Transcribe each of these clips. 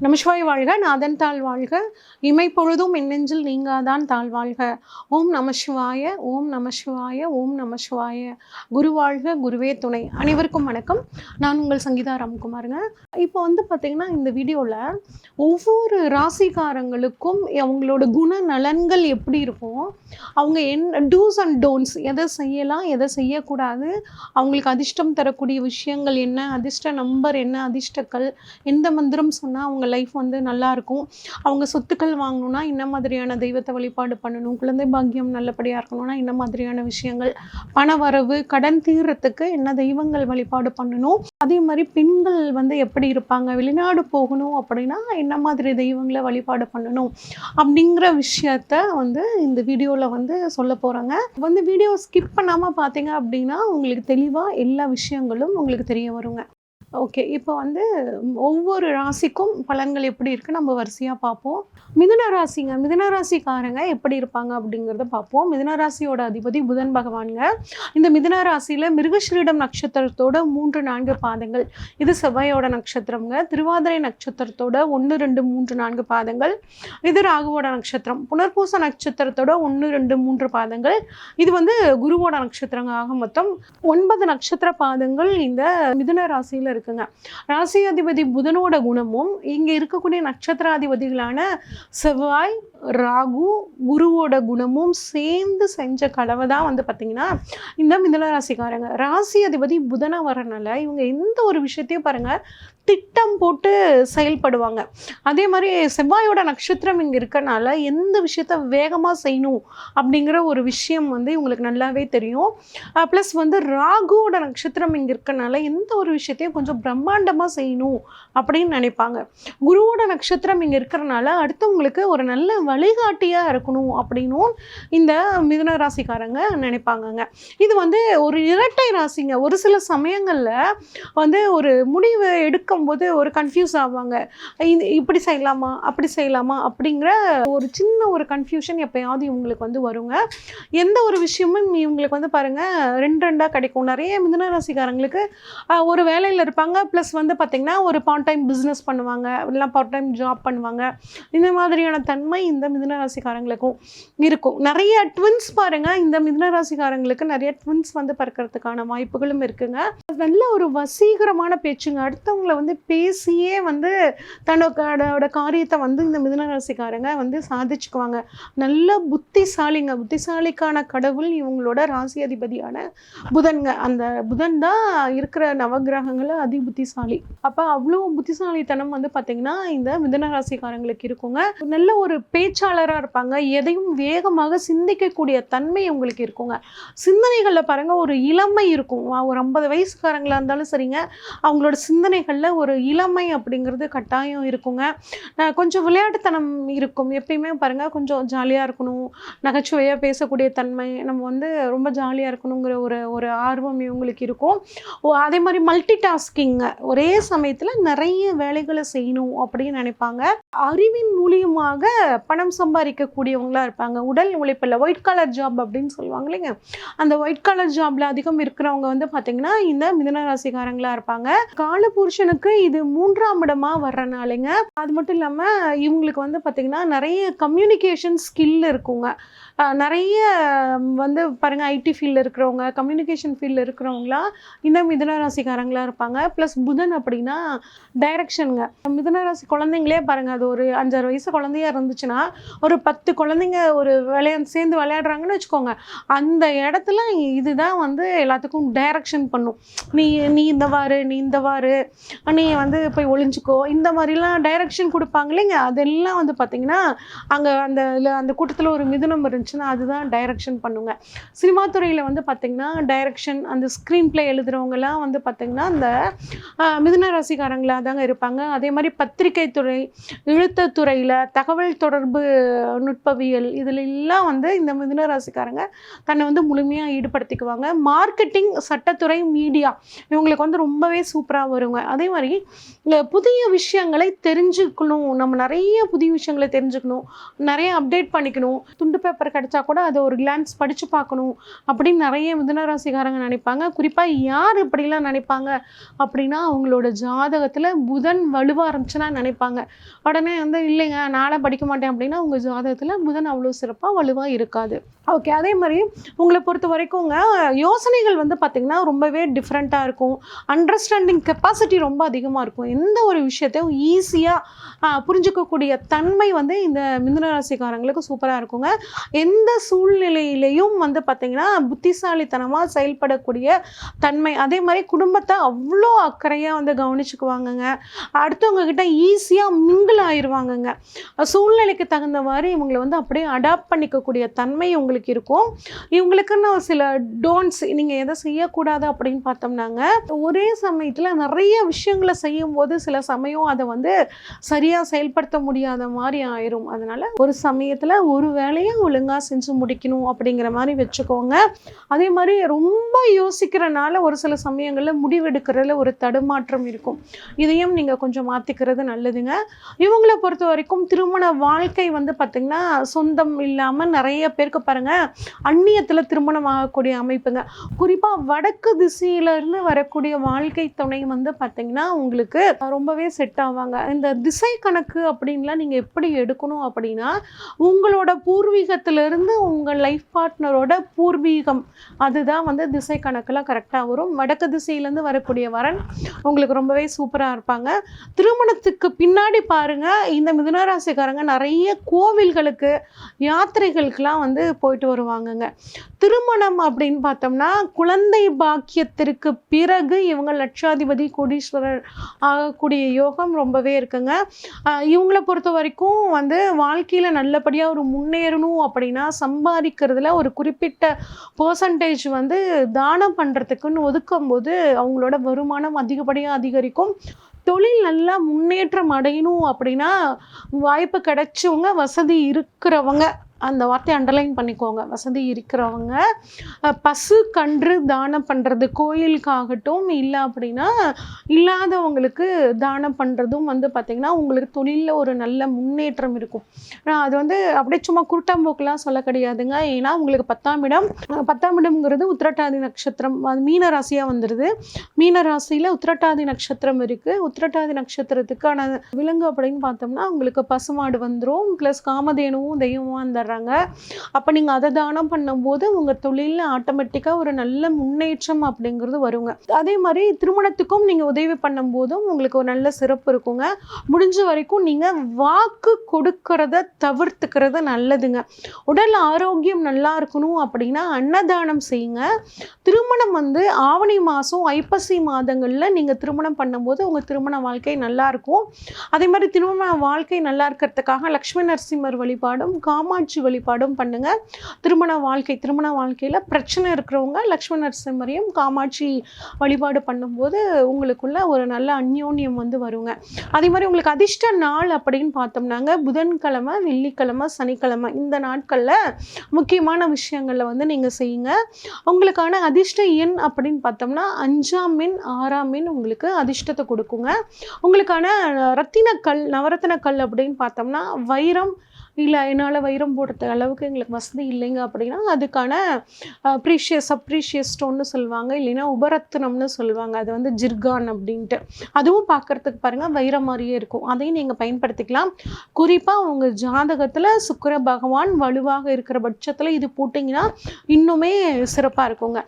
நமசிவாய் வாழ்க நாதன் தாழ் வாழ்க. இமை பொழுதும் நீங்காதான் தாழ் வாழ்க. ஓம் நமசிவாய ஓம் நமசிவாய ஓம் நமசிவாய குரு வாழ்க குருவே துணை. அனைவருக்கும் வணக்கம். நான் உங்கள் சங்கீதா ராம்குமாருங்க. இப்போ வந்து பார்த்திங்கன்னா இந்த வீடியோவில் ஒவ்வொரு ராசிக்காரங்களுக்கும் அவங்களோட குண நலன்கள் எப்படி இருக்கும்? அவங்க என்ன டூஸ் அண்ட் டோன்ட்ஸ் எதை செய்யலாம் எதை செய்யக்கூடாது? அவங்களுக்கு அதிர்ஷ்டம் தரக்கூடிய விஷயங்கள் என்ன? அதிர்ஷ்ட நம்பர் என்ன? அதிர்ஷ்டக்கள் எந்த மந்திரம் சொன்னால் அவங்க லைஃப் வந்து நல்லா இருக்கும் அவங்க சொத்துக்கள் வாங்கணும்னா என்ன மாதிரியான தெய்வத்தை வழிபாடு பண்ணணும் குழந்தை பாக்கியம் நல்லபடியாக இருக்கணும்னா என்ன மாதிரியான விஷயங்கள் பண வரவு கடன் தீர்றத்துக்கு என்ன தெய்வங்கள் வழிபாடு பண்ணணும் அதே மாதிரி பெண்கள் வந்து எப்படி இருப்பாங்க வெளிநாடு போகணும் அப்படின்னா என்ன மாதிரி தெய்வங்களை வழிபாடு பண்ணணும் அப்படிங்கிற விஷயத்த வந்து இந்த வீடியோவில் வந்து சொல்ல போகிறாங்க வந்து வீடியோ ஸ்கிப் பண்ணாமல் பார்த்தீங்க அப்படின்னா உங்களுக்கு தெளிவாக எல்லா விஷயங்களும் உங்களுக்கு தெரிய வருங்க. ஓகே இப்போ வந்து ஒவ்வொரு ராசிக்கும் பலன்கள் எப்படி இருக்குது நம்ம வரிசையாக பார்ப்போம். மிதுன ராசிங்க மிதுன ராசிக்காரங்க எப்படி இருப்பாங்க அப்படிங்கிறத பார்ப்போம். மிதுன ராசியோட அதிபதி புதன் பகவானுங்க. இந்த மிதுன ராசியில் மிருகஸ்ரீடம் நட்சத்திரத்தோட மூன்று நான்கு பாதங்கள். இது செவ்வாயோட நட்சத்திரம்ங்க. திருவாதிரை நட்சத்திரத்தோட ஒன்று ரெண்டு மூன்று நான்கு பாதங்கள். இது ராகுவோட நட்சத்திரம். புனர்பூச நட்சத்திரத்தோட ஒன்று ரெண்டு மூன்று பாதங்கள். இது வந்து குருவோட நட்சத்திரங்க ஆக மொத்தம் ஒன்பது நட்சத்திர பாதங்கள் இந்த மிதுன ராசியில் இருக்குங்க ராசி அதிபதி புதனோட குணமும் இங்கே இருக்கக்கூடிய நட்சத்திராதிபதிகளான செவ்வாய் ராகு குருவோட குணமும் சேர்ந்து செஞ்ச கலவை தான் வந்து பார்த்திங்கன்னா இந்த மிதன ராசிக்காரங்க. ராசி அதிபதி புதனாக வரனால இவங்க எந்த ஒரு விஷயத்தையும் பாருங்கள் திட்டம் போட்டு செயல்படுவாங்க. அதே மாதிரி செவ்வாயோட நட்சத்திரம் இங்கே இருக்கனால எந்த விஷயத்த வேகமாக செய்யணும் அப்படிங்கிற ஒரு விஷயம் வந்து இவங்களுக்கு நல்லாவே தெரியும். ப்ளஸ் வந்து ராகுவோட நட்சத்திரம் இங்கே இருக்கனால எந்த ஒரு விஷயத்தையும் கொஞ்சம் பிரம்மாண்டமாக செய்யணும் அப்படின்னு நினைப்பாங்க. குருவோட நட்சத்திரம் இங்கே இருக்கிறனால அடுத்தவங்களுக்கு ஒரு நல்ல வழிகாட்டியாக இருக்கணும் அப்படின்னும் இந்த மிதுன ராசிக்காரங்க நினைப்பாங்கங்க. இது வந்து ஒரு இரட்டை ராசிங்க. ஒரு சில சமயங்களில் வந்து ஒரு முடிவு எடுக்கும்போது ஒரு கன்ஃபியூஸ் ஆவாங்க. இது இப்படி செய்யலாமா? அப்படி செய்யலாமா? அப்படிங்கிற ஒரு சின்ன ஒரு கன்ஃபியூஷன் எப்பயாவது இவங்களுக்கு வந்து வருங்க. எந்த ஒரு விஷயமும் இவங்களுக்கு வந்து பாருங்கள் ரெண்டு ரெண்டாக கிடைக்கும். நிறைய மிதுன ராசிக்காரங்களுக்கு ஒரு வேலையில் இருப்பாங்க. ப்ளஸ் வந்து பார்த்திங்கன்னா ஒரு பார்ட் டைம் பிஸ்னஸ் பண்ணுவாங்க. இல்லை பார்ட் டைம் ஜாப் பண்ணுவாங்க. இந்த மாதிரியான தன்மை இந்த மிதுன ராசிக்காரங்களுக்கும் இருக்கும். நிறைய ட்வின்ஸ் பாருங்கள் இந்த மிதுன ராசிக்காரங்களுக்கு நிறைய ட்வின்ஸ் வந்து பறக்கிறதுக்கான வாய்ப்புகளும் இருக்குங்க. நல்ல ஒரு வசீகரமான பேச்சுங்க. அடுத்தவங்களை வந்து பேசியே வந்து தன்னோட காரியத்தை வந்து இந்த மிதுன ராசிக்காரங்க வந்து சாதிச்சுக்குவாங்க. நல்ல புத்திசாலிங்க. புத்திசாலிக்கான கடவுள் இவங்களோட ராசி அதிபதியான புதன்ங்க. அந்த புதன் தான் இருக்கிற நவகிரகங்களில் அதி புத்திசாலி. அப்போ அவ்வளோ புத்திசாலித்தனம் வந்து பார்த்திங்கன்னா இந்த மிதுன ராசிக்காரங்களுக்கு இருக்குங்க நல்ல ஒரு பேச்சாளராக இருப்பாங்க. எதையும் வேகமாக சிந்திக்கக்கூடிய தன்மை உங்களுக்கு இருக்குங்க. சிந்தனைகளில் பாருங்கள் ஒரு இளமை இருக்கும். ஒரு ஐம்பது வயசுக்காரங்களாக இருந்தாலும் சரிங்க அவங்களோட சிந்தனைகளில் ஒரு இளமை அப்படிங்கிறது கட்டாயம் இருக்குங்க. கொஞ்சம் விளையாட்டுத்தனம் இருக்கும். எப்பயுமே பாருங்கள் கொஞ்சம் ஜாலியாக இருக்கணும். நகைச்சுவையாக பேசக்கூடிய தன்மை நம்ம வந்து ரொம்ப ஜாலியாக இருக்கணுங்கிற ஒரு ஒரு ஆர்வம் இவங்களுக்கு இருக்கும். ஓ அதே மாதிரி மல்டி டாஸ்கிங்க ஒரே சமயத்தில் நிறைய வேலைகளை செய்யணும் அப்படின்னு நினைப்பாங்க. அறிவின் மூலியமாக பணம் சம்பாதிக்கக்கூடியவங்களா இருப்பாங்க. உடல் உழைப்பில் ஒயிட் கலர் ஜாப் அப்படின்னு சொல்லுவாங்க இல்லைங்க. அந்த ஒயிட் கலர் ஜாப்ல அதிகம் இருக்கிறவங்க வந்து பார்த்தீங்கன்னா இந்த மிதன ராசிக்காரங்களா இருப்பாங்க. காலபுருஷனுக்கு இது மூன்றாம் இடமா வர்றனாலேங்க அது மட்டும் இல்லாமல் இவங்களுக்கு வந்து பார்த்தீங்கன்னா நிறைய கம்யூனிகேஷன் ஸ்கில் இருக்குங்க. நிறைய வந்து பாருங்கள் ஐடி ஃபீல்டில் இருக்கிறவங்க கம்யூனிகேஷன் ஃபீல்டில் இருக்கிறவங்களாம் இந்த மிதுன ராசிக்காரங்களா இருப்பாங்க. ப்ளஸ் புதன் அப்படின்னா டைரக்ஷனுங்க மிதுன ராசி குழந்தைங்களே பாருங்கள் அது ஒரு அஞ்சாறு வயசு குழந்தையா இருந்துச்சுன்னா ஒரு பத்து குழந்தைங்க ஒரு விளையா சேர்ந்து விளையாடுறாங்கன்னு வச்சுக்கோங்க. அந்த இடத்துல இதுதான் வந்து எல்லாத்துக்கும் டைரக்ஷன் பண்ணும். நீ நீ இந்த வாரு நீ இந்த வாரு நீ வந்து போய் ஒளிஞ்சுக்கோ. இந்த மாதிரிலாம் டைரக்ஷன் கொடுப்பாங்க இல்லைங்க. அதெல்லாம் வந்து பார்த்தீங்கன்னா அங்கே அந்த அந்த கூட்டத்தில் ஒரு மிதுனம் இருந்துச்சுன்னா அதுதான் டைரக்ஷன் பண்ணுங்க. சினிமா துறையில் வந்து பார்த்தீங்கன்னா டைரக்ஷன் அந்த ஸ்க்ரீன் பிளே எழுதுறவங்கலாம் வந்து பார்த்தீங்கன்னா அந்த மிதுன ராசிக்காரங்களாக தாங்க இருப்பாங்க. அதே மாதிரி பத்திரிகை துறை இழுத்த துறையில் தகவல் தொடர்பு நுட்பவியல் இதில் எல்லாம் வந்து இந்த மிதுன ராசிக்காரங்க தன்னை வந்து முழுமையாக ஈடுபடுத்திக்குவாங்க. மார்க்கெட்டிங் சட்டத்துறை மீடியா இவங்களுக்கு வந்து ரொம்பவே சூப்பராக வருங்க. அதே மாதிரி புதிய விஷயங்களை தெரிஞ்சுக்கணும். நம்ம நிறைய புதிய விஷயங்களை தெரிஞ்சுக்கணும். நிறைய அப்டேட் பண்ணிக்கணும். துண்டு பேப்பர் கிடைச்சா கூட அதை ஒரு கிளான்ஸ் படித்து பார்க்கணும் அப்படின்னு நிறைய மிதுனராசிக்காரங்க நினைப்பாங்க. குறிப்பாக யார் இப்படிலாம் நினைப்பாங்க அப்படின்னா அவங்களோட ஜாதகத்தில் புதன் வலுவாக இருந்துச்சுன்னா நினைப்பாங்க. உடனே வந்து இல்லைங்க நானே படிக்க மாட்டேன் அப்படின்னா உங்கள் ஜாதகத்தில் புதன் அவ்வளோ சிறப்பாக வலுவாக இருக்காது. ஓகே அதே மாதிரி உங்களை பொறுத்த வரைக்கும்ங்க யோசனைகள் வந்து பார்த்திங்கன்னா ரொம்பவே டிஃப்ரெண்ட்டாக இருக்கும். அண்டர்ஸ்டாண்டிங் கெப்பாசிட்டி ரொம்ப அதிகமாக இருக்கும். எந்த ஒரு விஷயத்தையும் ஈஸியாக புரிஞ்சுக்கக்கூடிய தன்மை வந்து இந்த மிதுன ராசிக்காரங்களுக்கு சூப்பராக இருக்குங்க. எந்த சூழ்நிலையிலையும் வந்து பார்த்திங்கன்னா புத்திசாலித்தனமாக செயல்படக்கூடிய தன்மை. அதே மாதிரி குடும்பத்தை அவ்வளோ அக்கறையாக வந்து கவனிச்சுக்குவாங்கங்க. அடுத்தவங்க கிட்ட ஈஸியாக மிங்கிள் ஆயிடுவாங்கங்க சூழ்நிலைக்கு தகுந்த மாதிரி இவங்களை வந்து அப்படியே அடாப்ட் பண்ணிக்கக்கூடிய தன்மை உங்களுக்கு இருக்கும். இவங்களுக்குன்னு சில டோன்ட்ஸ் நீங்கள் எதை செய்யக்கூடாது அப்படின்னு பார்த்தோம்னாங்க ஒரே சமயத்தில் நிறைய விஷயங்களை செய்யும்போது சில சமயம் அதை வந்து சரியாக செயல்படுத்த முடியாத மாதிரி ஆயிரும். அதனால் ஒரு சமயத்தில் ஒரு வேலையை ஒழுங்காக செஞ்சு முடிக்கணும் அப்படிங்கிற மாதிரி வச்சுக்கோங்க. அதே மாதிரி ரொம்ப யோசிக்கிறனால ஒரு சில சமயங்களில் முடிவெடுக்கிறதுல ஒரு தடுமாற்றம் இருக்கும். இதையும் நீங்கள் கொஞ்சம் மாற்றிக்கிறது நல்லதுங்க. இவங்களை பொறுத்த வரைக்கும் திருமண வாழ்க்கை வந்து பார்த்திங்கன்னா சொந்தம் இல்லாமல் நிறைய பேருக்கு பாருங்கள் அந்நியத்தில் திருமணம் ஆகக்கூடிய அமைப்புங்க. குறிப்பாக வடக்கு திசையிலேருந்து வரக்கூடிய வாழ்க்கை துணை வந்து பார்த்திங்கன்னா உங்களுக்கு ரொம்பவே செட் ஆவாங்க. இந்த திசை கணக்கு அப்படின்லாம் நீங்கள் எப்படி எடுக்கணும் அப்படின்னா உங்களோட பூர்வீகத்திலிருந்து உங்கள் லைஃப் பார்ட்னரோட பூர்வீகம் அதுதான் வந்து திசை கணக்கில் கரெக்டாக வரும். வடக்கு திசையிலேருந்து வரக்கூடிய வரன் உங்களுக்கு ரொம்பவே சூப்பராக இருப்பாங்க. திருமணத்துக்கு பின்னாடி பாருங்கள் இந்த மிதுனராசிக்காரங்க நிறைய கோவில்களுக்கு யாத்திரைகளுக்கெல்லாம் வந்து போயிட்டு வருவாங்கங்க. திருமணம் அப்படின்னு பார்த்தோம்னா குழந்தை பாக்கியத்திற்கு பிறகு இவங்க லட்சாதிபதி கோடீஸ்வரர் ஆகக்கூடிய யோகம் ரொம்பவே இருக்குங்க. இவங்களை பொறுத்த வரைக்கும் வந்து வாழ்க்கையில் நல்லபடியாக ஒரு முன்னேறணும் அப்படின்னா சம்பாதிக்கிறதுல ஒரு குறிப்பிட்ட பர்சன்டேஜ் வந்து தானம் பண்ணுறதுக்குன்னு ஒதுக்கும்போது அவங்களோட வருமானம் அதிகப்படியாக அதிகரிக்கும். தொழில் நல்லா முன்னேற்றம் அடையணும் அப்படின்னா வாய்ப்பு கிடைச்சவங்க வசதி இருக்கிறவங்க. அந்த வார்த்தையை அண்டர்லைன் பண்ணிக்கோங்க. வசதி இருக்கிறவங்க பசு கன்று தானம் பண்ணுறது கோயிலுக்காகட்டும் இல்லை அப்படின்னா இல்லாதவங்களுக்கு தானம் பண்ணுறதும் வந்து பார்த்திங்கன்னா உங்களுக்கு தொழிலில் ஒரு நல்ல முன்னேற்றம் இருக்கும். அது வந்து அப்படியே சும்மா குருட்டாம்போக்கெலாம் சொல்ல கிடையாதுங்க. ஏன்னா உங்களுக்கு பத்தாம் இடம் பத்தாம் இடம்ங்கிறது உத்திரட்டாதி நட்சத்திரம் அது மீன ராசியாக வந்துடுது மீன ராசியில் உத்திரட்டாதி நட்சத்திரம் இருக்குது உத்திரட்டாதி நட்சத்திரத்துக்கான விலங்கு அப்படின்னு பார்த்தோம்னா உங்களுக்கு பசுமாடு வந்துடும் ப்ளஸ் காமதேனுவும் தெய்வமாக பண்ணுறாங்க அப்போ நீங்கள் அதை தானம் பண்ணும்போது உங்கள் தொழிலில் ஆட்டோமேட்டிக்காக ஒரு நல்ல முன்னேற்றம் அப்படிங்கிறது வருங்க. அதே மாதிரி திருமணத்துக்கும் நீங்கள் உதவி பண்ணும்போதும் உங்களுக்கு ஒரு நல்ல சிறப்பு இருக்குங்க. முடிஞ்ச வரைக்கும் நீங்கள் வாக்கு கொடுக்கறத தவிர்த்துக்கிறது நல்லதுங்க. உடல் ஆரோக்கியம் நல்லா இருக்கணும் அப்படின்னா அன்னதானம் செய்யுங்க. திருமணம் வந்து ஆவணி மாதம் ஐப்பசி மாதங்களில் நீங்கள் திருமணம் பண்ணும்போது உங்கள் திருமண வாழ்க்கை நல்லா இருக்கும். அதே மாதிரி திருமண வாழ்க்கை நல்லா இருக்கிறதுக்காக லக்ஷ்மி நரசிம்மர் வழிபாடும் காமாட்சி வழிபாடும் பண்ணுங்க. திருமண வாழ்க்கை திருமண வாழ்க்கையில் பிரச்சனை இருக்கிறவங்க லக்ஷ்மி நரசிம்மரையும் காமாட்சி வழிபாடு பண்ணும்போது உங்களுக்குள்ள ஒரு நல்ல அந்யோன்யம் வந்து வருங்க. அதே மாதிரி உங்களுக்கு அதிர்ஷ்ட நாள் அப்படின்னு பார்த்தோம்னாங்க. புதன்கிழமை வெள்ளிக்கிழமை சனிக்கிழமை இந்த நாட்களில் முக்கியமான விஷயங்களில் வந்து நீங்கள் செய்யுங்க. உங்களுக்கான அதிர்ஷ்ட எண் அப்படின்னு பார்த்தோம்னா அஞ்சாம் எண் ஆறாம் எண் உங்களுக்கு அதிர்ஷ்டத்தை கொடுக்குங்க. உங்களுக்கான ரத்தின கல் நவரத்தின கல் அப்படின்னு பார்த்தோம்னா வைரம் இல்லை என்னால் வைரம் போடுறது அளவுக்கு எங்களுக்கு வசதி இல்லைங்க அப்படின்னா அதுக்கான ப்ரீஷியஸ் அப்ரீஷியஸ் ஸ்டோன்னு சொல்லுவாங்க. இல்லைன்னா உபரத்னம்னு சொல்லுவாங்க. அது வந்து ஜிர்கான் அப்படின்ட்டு. அதுவும் பார்க்குறதுக்கு பாருங்கள் வைரம் மாதிரியே இருக்கும். அதையும் நீங்கள் பயன்படுத்திக்கலாம். குறிப்பாக உங்கள் ஜாதகத்தில் சுக்கர பகவான் வலுவாக இருக்கிற பட்சத்தில் இது போட்டிங்கன்னா இன்னுமே சிறப்பாக இருக்குங்க.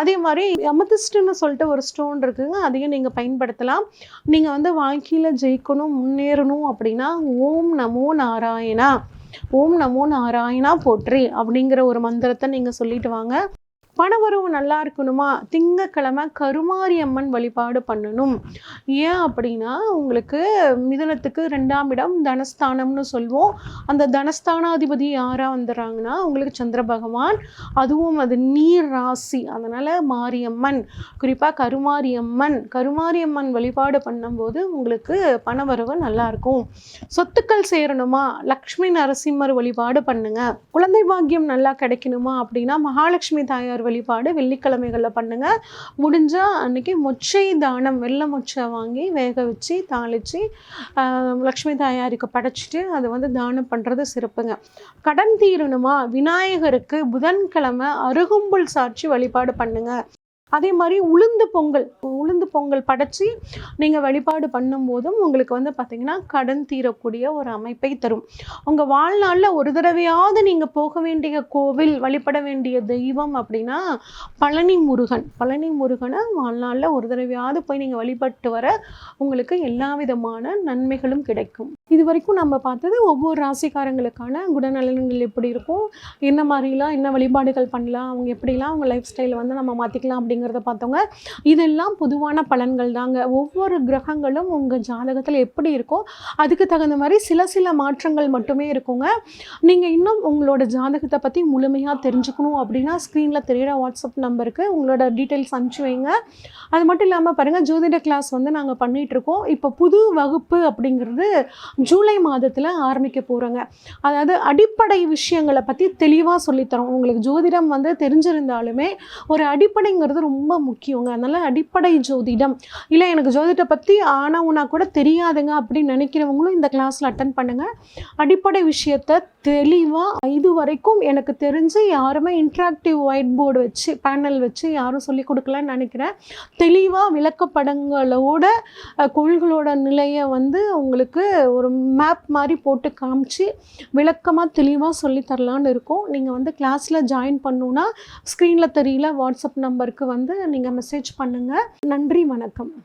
அதே மாதிரி அமதிஸ்டுன்னு சொல்லிட்டு ஒரு ஸ்டோன் இருக்குங்க. அதையும் நீங்கள் பயன்படுத்தலாம். நீங்கள் வந்து வாழ்க்கையில் ஜெயிக்கணும் முன்னேறணும் அப்படின்னா ஓம் நமோ நாராயணா. ஓம் நமோ நாராயணா போற்றி அப்படிங்கிற ஒரு மந்திரத்தை நீங்கள் சொல்லிட்டு வாங்க. பணவரவு நல்லா இருக்கணுமா? திங்கக்கிழமை கருமாரி அம்மன் வழிபாடு பண்ணணும். ஏன் அப்படின்னா உங்களுக்கு மிதனத்துக்கு ரெண்டாம் இடம் தனஸ்தானம்னு சொல்லுவோம் அந்த தனஸ்தானாதிபதி யாராக வந்துடுறாங்கன்னா உங்களுக்கு சந்திர பகவான். அதுவும் அது நீர் ராசி. அதனால் மாரியம்மன். குறிப்பாக கருமாரியம்மன். கருமாரியம்மன் வழிபாடு பண்ணும்போது உங்களுக்கு பணவரவு நல்லாயிருக்கும் சொத்துக்கள் சேரணுமா? லக்ஷ்மி நரசிம்மர் வழிபாடு பண்ணுங்கள் குழந்தை பாக்கியம் நல்லா கிடைக்கணுமா அப்படின்னா மகாலட்சுமி தாயார் வழிபாடு வெள்ளிக்கிழமைகளில் பண்ணுங்கள் முடிஞ்சால் அன்னைக்கு மொச்சை தானம் வெள்ளை மொச்சை வாங்கி வேக வச்சு தாளித்து லக்ஷ்மி தாயாருக்கு படைச்சிட்டு அதை வந்து தானம் பண்ணுறது சிறப்புங்க. கடன் தீரணுமா? விநாயகருக்கு புதன்கிழமை அருகும்புல் சாட்சி வழிபாடு பண்ணுங்கள் அதே மாதிரி உளுந்து பொங்கல். உளுந்து பொங்கல் படைச்சி நீங்கள் வழிபாடு பண்ணும்போதும் உங்களுக்கு வந்து பார்த்திங்கன்னா கடன் தீரக்கூடிய ஒரு அமைப்பை தரும். உங்கள் வாழ்நாளில் ஒரு தடவையாவது நீங்கள் போக வேண்டிய கோவில் வழிபட வேண்டிய தெய்வம் அப்படின்னா பழனி முருகன். பழனி முருகனை வாழ்நாளில் ஒரு தடவையாவது போய் நீங்கள் வழிபட்டு வர உங்களுக்கு எல்லா விதமான நன்மைகளும் கிடைக்கும். இது வரைக்கும் நம்ம பார்த்தது ஒவ்வொரு ராசிக்காரங்களுக்கான குணநலன்கள் எப்படி இருக்கும்? என்ன மாதிரிலாம் என்ன வழிபாடுகள் பண்ணலாம்? அவங்க எப்படிலாம் அவங்க லைஃப் ஸ்டைலை வந்து நம்ம மாற்றிக்கலாம் அப்படிங்கிறத பார்த்தோங்க. இதெல்லாம் பொதுவான பலன்கள் தாங்க. ஒவ்வொரு கிரகங்களும் உங்கள் ஜாதகத்தில் எப்படி இருக்கோ அதுக்கு தகுந்த மாதிரி சில சில மாற்றங்கள் மட்டுமே இருக்குங்க. நீங்கள் இன்னும் உங்களோட ஜாதகத்தை பற்றி முழுமையாக தெரிஞ்சுக்கணும் அப்படின்னா ஸ்க்ரீனில் தெரியிற வாட்ஸ்அப் நம்பருக்கு உங்களோட டீட்டெயில்ஸ் அனுப்பிச்சு வைங்க. அது மட்டும் இல்லாமல் பாருங்கள் ஜோதிட கிளாஸ் வந்து நாங்கள் பண்ணிகிட்ருக்கோம் இப்போ புது வகுப்பு அப்படிங்கிறது ஜூலை மாதத்தில் ஆரம்பிக்க போகிறோங்க அதாவது அடிப்படை விஷயங்களை பற்றி தெளிவாக சொல்லித்தரோம். உங்களுக்கு ஜோதிடம் வந்து தெரிஞ்சிருந்தாலுமே ஒரு அடிப்படைங்கிறது ரொம்ப முக்கியங்க. அதனால் அடிப்படை ஜோதிடம். இல்லை எனக்கு ஜோதிடத்தை பற்றி ஆனவுனா கூட தெரியாதுங்க அப்படின்னு நினைக்கிறவங்களும் இந்த கிளாஸில் அட்டன் பண்ணுங்கள் அடிப்படை விஷயத்தை தெளிவாக இது வரைக்கும் எனக்கு தெரிஞ்சு யாருமே இன்ட்ராக்டிவ் ஒயிட் போர்டு வச்சு பேனல் வச்சு யாரும் சொல்லி கொடுக்கலன்னு நினைக்கிறேன். தெளிவாக விளக்கப்படங்களோட கொள்களோட நிலையை வந்து உங்களுக்கு ஒரு மேப் மாதிரி போட்டு காமிச்சு விளக்கமாக தெளிவாக சொல்லி தரலான்னு இருக்கோம். நீங்கள் வந்து கிளாஸில் ஜாயின் பண்ணுன்னா ஸ்க்ரீனில் தெரியல வாட்ஸ்அப் நம்பருக்கு வந்து நீங்கள் மெசேஜ் பண்ணுங்கள் நன்றி வணக்கம்.